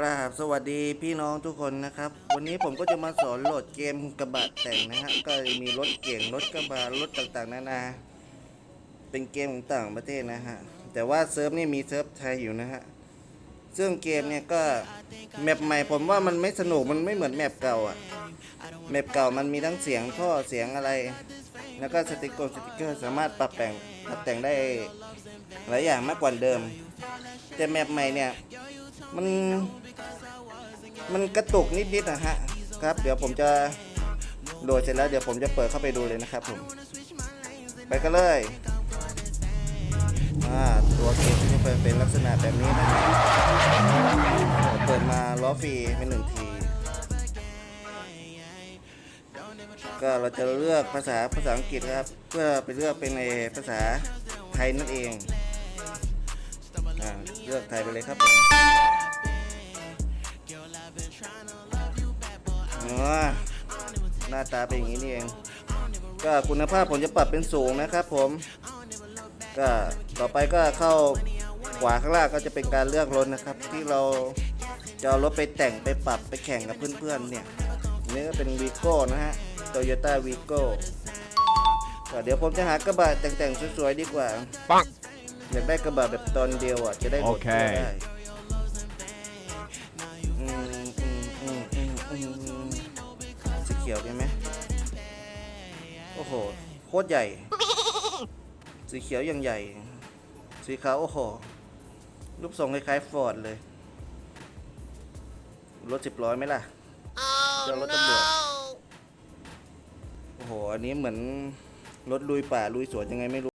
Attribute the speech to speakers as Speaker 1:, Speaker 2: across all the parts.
Speaker 1: กราบสวัสดีพี่น้องทุกคนนะครับ วันนี้ผมก็จะมาสอนโหลดเกมกระบะแต่งนะฮะก็มีรถเก่งรถกระบะรถต่างๆนานา เป็นเกมของต่างประเทศนะฮะแต่ว่าเซิร์ฟนี่มีเซิร์ฟไทยอยู่นะฮะซึ่งเกมเนี่ยก็แมปใหม่ผมว่ามันไม่สนุกมันไม่เหมือนแมปเก่าอะแมปเก่ามันมีทั้งเสียงท่อเสียงอะไร แล้วก็สติกเกอร์สติกเกอร์สามารถปรับแต่งปรับแต่งได้หลายอย่างมากกว่าเดิม แต่แมปใหม่เนี่ย มัน มันกระตุกนิดๆนะฮะครับ เดี๋ยวผมจะโหลดเสร็จแล้วเดี๋ยวผมจะเปิดเข้าไปดูเลยนะครับผม ไปกันเลยอ่าตัวเกมจะเป็นเป็นลักษณะแบบนี้นะเปิดมาล้อฟรีเป็นหนึ่งที ก็เราจะเลือกภาษาภาษาอังกฤษครับ เพื่อไปเลือกเป็นในภาษาไทยนั่นเอง เลือกไทยไปเลยครับผมหน้าตาเป็นอย่างนี้นี่เอง ก็คุณภาพผมจะปรับเป็นสูงนะครับผมก็ต่อไปก็เข้าขวาข้างล่างก็จะเป็นการเลือกรถนะครับ ที่เราจะเอารถไปแต่งไปปรับไปแข่งกับเพื่อนๆเนี่ยนี่ก็เป็นวีโก้นะฮะโตโยต้าวีโก้เดี๋ยวผมจะหากระบะแต่งๆสวยๆดีกว่า
Speaker 2: ปัง
Speaker 1: อยากได้กระบะแบบตอนเดียวอะจะได้โหลด
Speaker 2: โอเค
Speaker 1: ทั่วได้อืมอืมอืมอืมอืมอืมสีเขียวใช่ไหมโอ้โหโคตรใหญ่ สีเขียวอย่างใหญ่ สีขาวโอ้โหรูปทรงคล้ายๆฟอร์ดเลย รถสิบร้อยไหมล่ะเจ้ารถตำรวจโอ้โห อันนี้เหมือนรถลุยป่าลุยสวนยังไงไม่รู้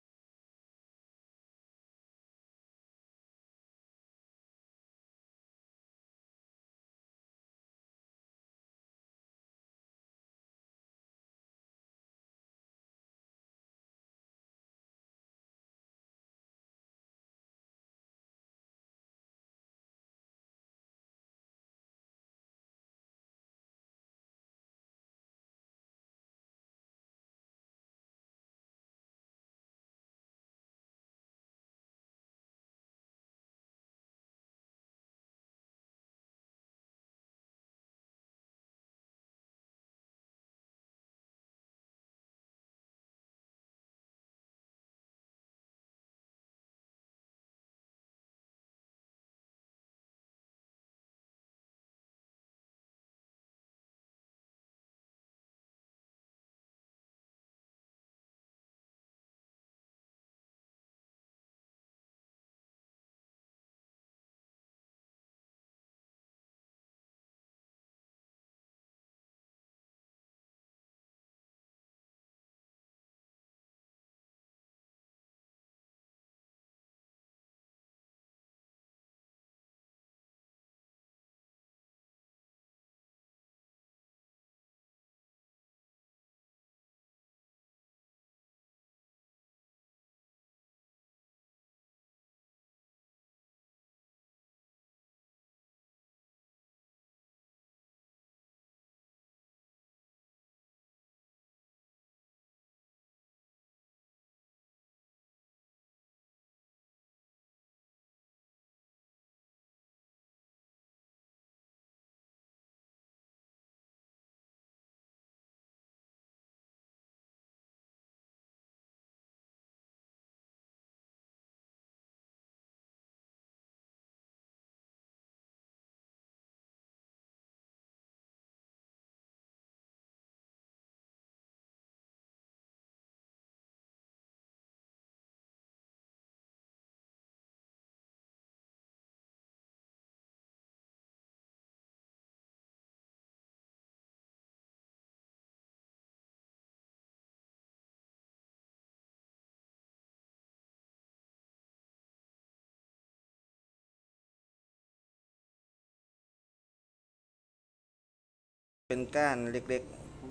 Speaker 1: เป็นก้านเล็ก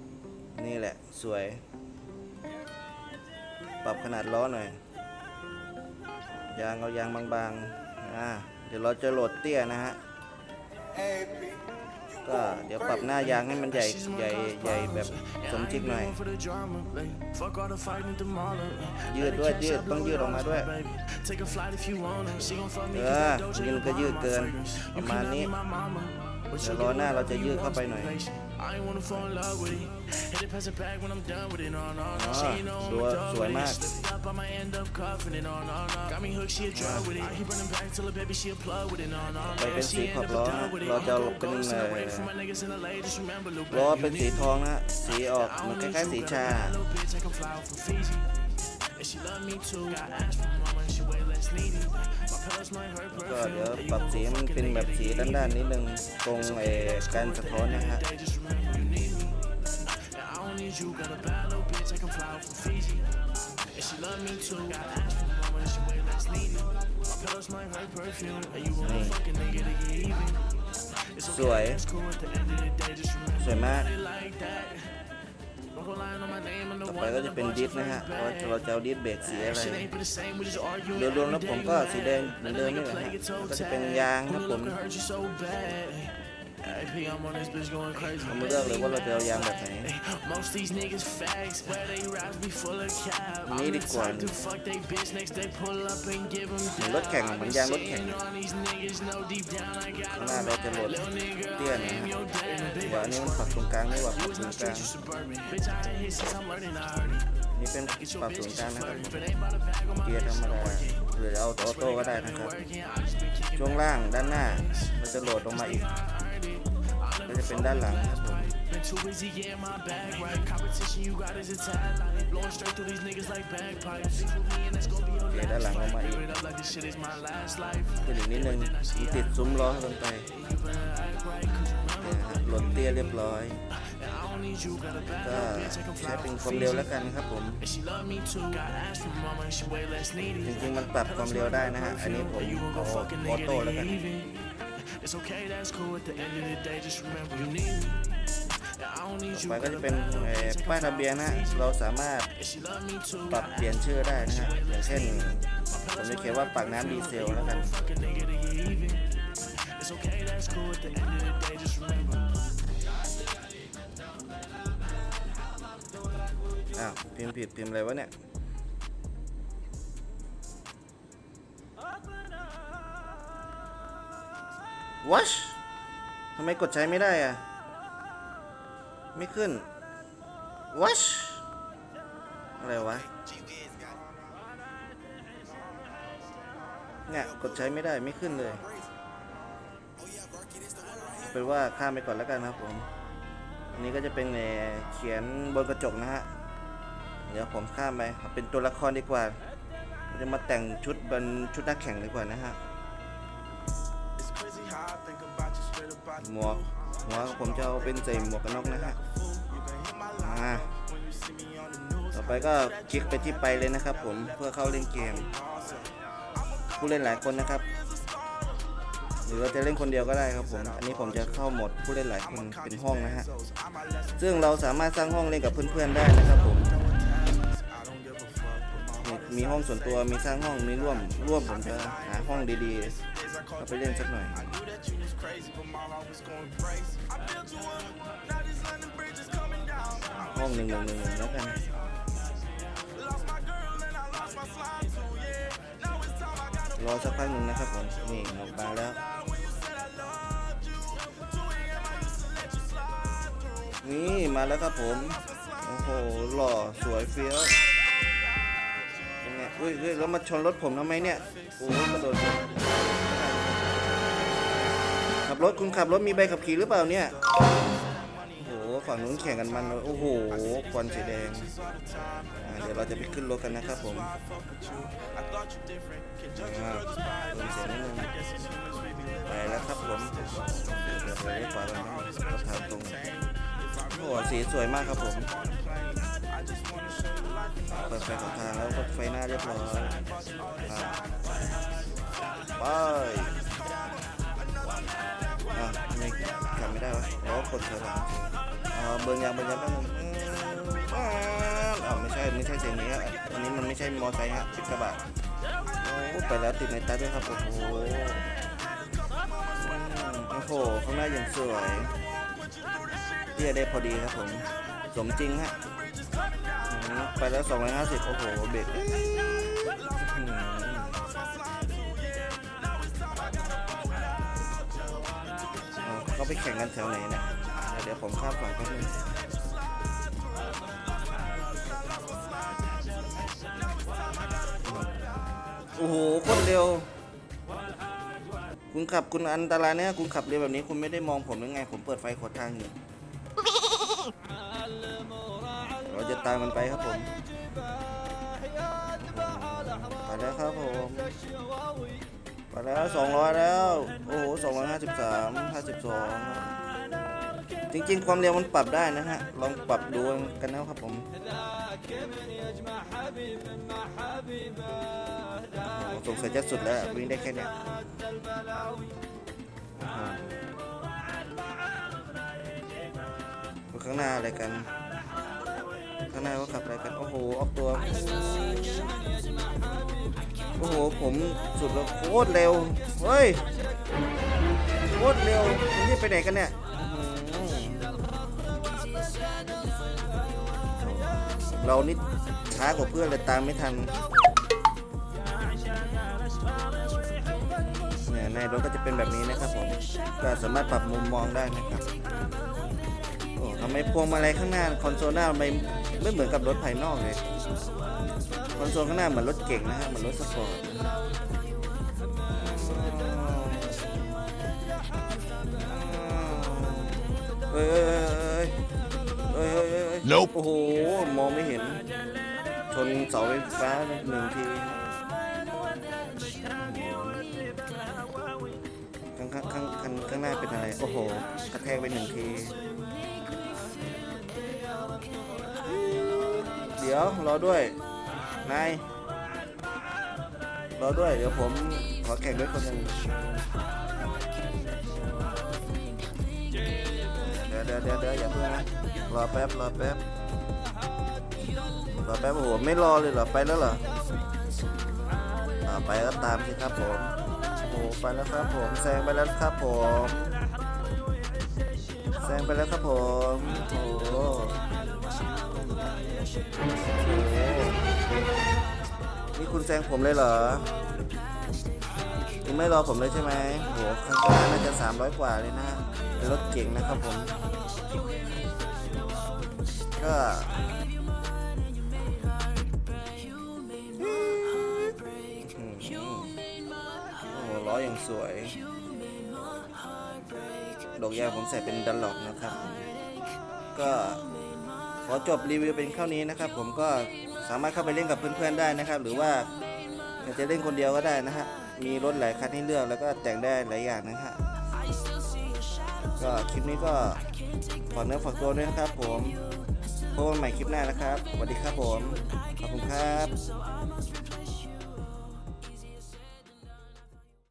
Speaker 1: ๆ นี่แหละสวย ปรับขนาดล้อหน่อย ยางเอายางบางๆอ่าเดี๋ยวเราจะโหลดเตี้ยนะฮะ ก็เดี๋ยวปรับหน้ายางให้มันใหญ่ใหญ่ใหญ่แบบสมจริงหน่อย ยืดด้วยยืดต้องยืดออกมาด้วย เออยืนก็ยืดเกิน ประมาณนี้ เดี๋ยวล้อหน้าเราจะยืดเข้าไปหน่อย
Speaker 2: ส
Speaker 1: วสวยมาก ไปเป็นสีขอบล้อนะเราจะหลบ
Speaker 2: กัน
Speaker 1: เล
Speaker 2: ย
Speaker 1: ล้อเป็นสีทองนะ สีออกเหมือนใกล้ๆสีชา ก็
Speaker 2: perfume.
Speaker 1: เดี๋ยว
Speaker 2: Yeah, you
Speaker 1: ปรับ
Speaker 2: gon'
Speaker 1: สีให้มันเป็นแบบสีด้านๆนิดนึงตรงไอ้การสะท้อนนะฮะ
Speaker 2: day, just remember you need me. And I don't need you, got a bad little bitch, I can fly out from Fiji. And she love me too. Got ass from mama, and she way less needy. My pillows might hurt perfume. And you want a fucking nigga to get even. It's
Speaker 1: สวย
Speaker 2: okay, it's cool at the end of the day, just remember
Speaker 1: สวยมาก
Speaker 2: it like that.
Speaker 1: ต่อไปก็จะเป็นดิสนะฮะว่าเราจะเอาดิสเบรกสีอะไรโดยรวมแล้วผมก็สีแดงเหมือนเดิมนี่แหละฮะก็จะเป็นยางครับผม
Speaker 2: Look, I hurt you so bad. Hey, P, I'm on this bitch going crazy.
Speaker 1: เรามาเลือกเลยว่าเราจะเอายางแบบไหน
Speaker 2: Most these niggas facts, swear they raps be full of cap.
Speaker 1: อันนี้
Speaker 2: I'm
Speaker 1: ดี
Speaker 2: the
Speaker 1: กว่า
Speaker 2: type to fuck they bitch next, they pull up and give them
Speaker 1: เหมือนรถแข่งเหมือนยางรถแข่ง
Speaker 2: on these niggas, know deep down I got
Speaker 1: ข้างหน้าเราจะโหลดเตี้ยนะฮะเดี๋ยวอันนี้มันปรับตรงกลางไม่ว่าปรับตรงกลาง
Speaker 2: suburban. Bitch, I ain't hit since I'm learning, I heard it.
Speaker 1: นี่เป็นปรับตรงกลางนะครับ
Speaker 2: If it ain't about a bag on my
Speaker 1: เกียร์ธรรมดาหรือเอาออโต้ก็ได้นะครับช่วงล่างด้านหน้าเราจะโหลดลงมาอีก ก็จะเป็นด้านหลังครับผม
Speaker 2: Been too busy getting my bag right. Competition you got is a tad light. Blowing straight through these niggas like bagpipes. Beef with me and that's gonna be your
Speaker 1: เกียร์ด้านหลังลง
Speaker 2: last
Speaker 1: มาอี
Speaker 2: fight.
Speaker 1: ก
Speaker 2: Live it up like this shit is my last life.
Speaker 1: ขึ้นอีกนิดนึงมีติดซุ้มล้อลงไป
Speaker 2: You better act right, cause remember,
Speaker 1: เนี่ยฮะโหลดเตี้ยเรียบร้อย
Speaker 2: and I don't need you. Got a bad
Speaker 1: ก็
Speaker 2: little bitch, I can
Speaker 1: ใช้
Speaker 2: fly
Speaker 1: เป็น
Speaker 2: from
Speaker 1: ความเร็ว
Speaker 2: Fiji.
Speaker 1: แล้วกันครับผม
Speaker 2: And she love me too. Got ass from mama and she way less
Speaker 1: จ
Speaker 2: needy.
Speaker 1: ริงๆมันปรับความเร็วได้นะฮะ อันนี้ผม
Speaker 2: And you gon'
Speaker 1: เอา
Speaker 2: go fucking
Speaker 1: ออ
Speaker 2: nigga
Speaker 1: โต้
Speaker 2: to
Speaker 1: แล้ว
Speaker 2: get
Speaker 1: กัน
Speaker 2: even. It's okay, that's cool. At the end of the day, just remember you need me. And I don't need
Speaker 1: ต่อ
Speaker 2: you.
Speaker 1: ไปก็
Speaker 2: got
Speaker 1: จะ
Speaker 2: a
Speaker 1: เป็น
Speaker 2: bad little
Speaker 1: เอ่อ
Speaker 2: bitch, I can
Speaker 1: ป้าย
Speaker 2: fly
Speaker 1: ทะเบียน
Speaker 2: from
Speaker 1: นะฮะ
Speaker 2: Fiji.
Speaker 1: เราสามารถ
Speaker 2: And she love me too.
Speaker 1: ปรับเปลี่ยนชื่อได้นะฮะอย่างเช่นผมจะเขียนว่าปากน้ำดีเซลแล้วกัน
Speaker 2: Fucking nigga to get even. It's okay, that's cool. At the end of the day, just remember.
Speaker 1: อ้าวพิมพ์ผิดพิมพ์อะไรวะเนี่ย Watch ทำไมกดใช้ไม่ได้อะไม่ขึ้น Watch อะไรวะ เนี่ย กดใช้ไม่ได้ไม่ขึ้นเลยเป็นว่าข้ามไปก่อนแล้วกันครับผม อันนี้ก็จะเป็นเอ่อเขียนบนกระจกนะฮะ เดี๋ยวผมข้ามไป เป็นตัวละครดีกว่าเราจะมาแต่งชุดบนชุดนักแข่งดีกว่านะฮะ หมวกหัวผมจะเอาเป็นใส่หมวกกันน็อกนะฮะอ่าต่อไปก็คลิกไปที่ไปเลยนะครับ ผมเพื่อเข้าเล่นเกม ผู้เล่นหลายคนนะครับ หรือเราจะเล่นคนเดียวก็ได้ครับผม อันนี้ผมจะเข้าหมดผู้เล่นหลายคนเป็นห้องนะฮะ ซึ่งเราสามารถสร้างห้องเล่นกับเพื่อนๆได้นะครับผม มีห้องส่วนตัว มีสร้างห้อง มีร่วม ร่วมผมจะหาห้องดีๆเข้าไปเล่นสักหน่อย ห้องหนึ่งหนึ่งหนึ่งหนึ่งแล้วกันรอสักพักหนึ่งนะครับผมนี่ออกมาแล้ว นี่มาแล้วครับผม โอ้โหหล่อสวยเฟี้ยวเป็นไงอุ้ยเฮ้ยแล้วมาชนรถผมทำไมเนี่ย โอ้โหกระโดดขับ รถคุณขับรถมีใบขับขี่หรือเปล่าเนี่ย โอ้โห ฝั่งนู้นแข่งกันมันเลยโอ้โหควันสีแดง เดี๋ยวเราจะไปขึ้นรถกันนะครับผมอ่าเพิ่มเสียงนิดนึงไปแล้วครับผมเดี๋ยวไปด้วากันนะทางตรง โอ้โหสีสวยมากครับผมเปิดไฟขอทางแล้วก็ไฟหน้าเรียบร้อยไป เบิร์นยางเบิร์นยางแป๊บนึงอ๋อไม่ใช่ไม่ใช่เสียงนี้ฮะอันนี้มันไม่ใช่มอไซค์ฮะติดกระบะโอ้ไปแล้วติดในตาด้วยครับโอ้โหโอ้โหข้างหน้าอย่างสวยที่จะได้พอดีครับผมสมจริงฮะไปแล้ว 250 โอ้โห เบรกเอ๊ะอื้อหือเอาเขาไปแข่งกันแถวไหนเนี่ย ดี๋ยวผมข้ามฝั่งแป๊บนึงโอ้โหโคตรเร็ว คุณขับคุณอันตรายเนี่ยคุณขับเร็วแบบนี้คุณไม่ได้มองผมยังไง ผมเปิดไฟขอทางอยู่เราจะตามมันไปครับผมไปแล้วครับผมไปแล้วสองร้อยแล้ว โอ้โหสองร้อยห้าสิบสามห้าสิบสอง จริงๆ ความเร็วมันปรับได้นะฮะ ลองปรับดูกันนะครับผมโอ้โหสงสัยจะสุดแล้ว วิ่งได้แค่เนี้ยข้างหน้าอะไรกัน ข้างหน้าเขาขับอะไรกัน โอ้โห ออกตัว โอ้โห ผมสุดแล้วโคตรเร็ว เฮ้ย โคตรเร็วนี่ไปไหนกันเนี่ย เรานี่ช้ากว่าเพื่อนเลยตามไม่ทันเนี่ยในรถก็จะเป็นแบบนี้นะครับผมก็สามารถปรับมุมมองได้นะครับโอ้ทำไมพวงมาลัยข้างหน้าคอนโซลหน้าไม่ไม่เหมือนกับรถภายนอกเลยคอนโซลข้างหน้าเหมือนรถเก่งนะฮะเหมือนรถสปอร์ตเอ้ย โอ้โห มองไม่เห็น ชนเสาไฟฟ้าหนึ่งทีข้างข้างข้างข้างข้างหน้าเป็นอะไร โอ้โห กระแทกไปหนึ่งที เดี๋ยวรอด้วย นาย รอด้วย เดี๋ยวผมขอแข่งด้วยคนหนึ่งเดี๋ยวเดี๋ยวเดี๋ยวเดี๋ยวอย่าเพิ่งนะ รอแป๊บรอแป๊บรอแป๊บโอ้โหไม่รอเลยเหรอไปแล้วเหรอไปก็ตามสิครับผมโอ้โหไปแล้วครับผมแซงไปแล้วครับผมแซงไปแล้วครับผมโอ้โหโอ้โหนี่คุณแซงผมเลยเหรอคุณไม่รอผมเลยใช่ไหมโอ้โหข้างหน้าน่าจะ300 กว่าเลยนะเป็นรถเก่งนะครับผม ก็ล้ออย่างสวย ดอกยางผมใส่เป็นดันหลอกนะครับ ก็ขอจบรีวิวเป็นเท่านี้นะครับ ผมก็สามารถเข้าไปเล่นกับเพื่อนๆได้นะครับ หรือว่าอากจะเล่นคนเดียวก็ได้นะฮะ มีรถหลายคันให้เลือกแล้วก็แต่งได้หลายอย่างนะฮะ ก็คลิปนี้ก็ฝากเนื้อฝากตัวด้วยนะครับผม พบกันใหม่คลิปหน้านะครับสวัสดีครับผม ขอบคุณครับ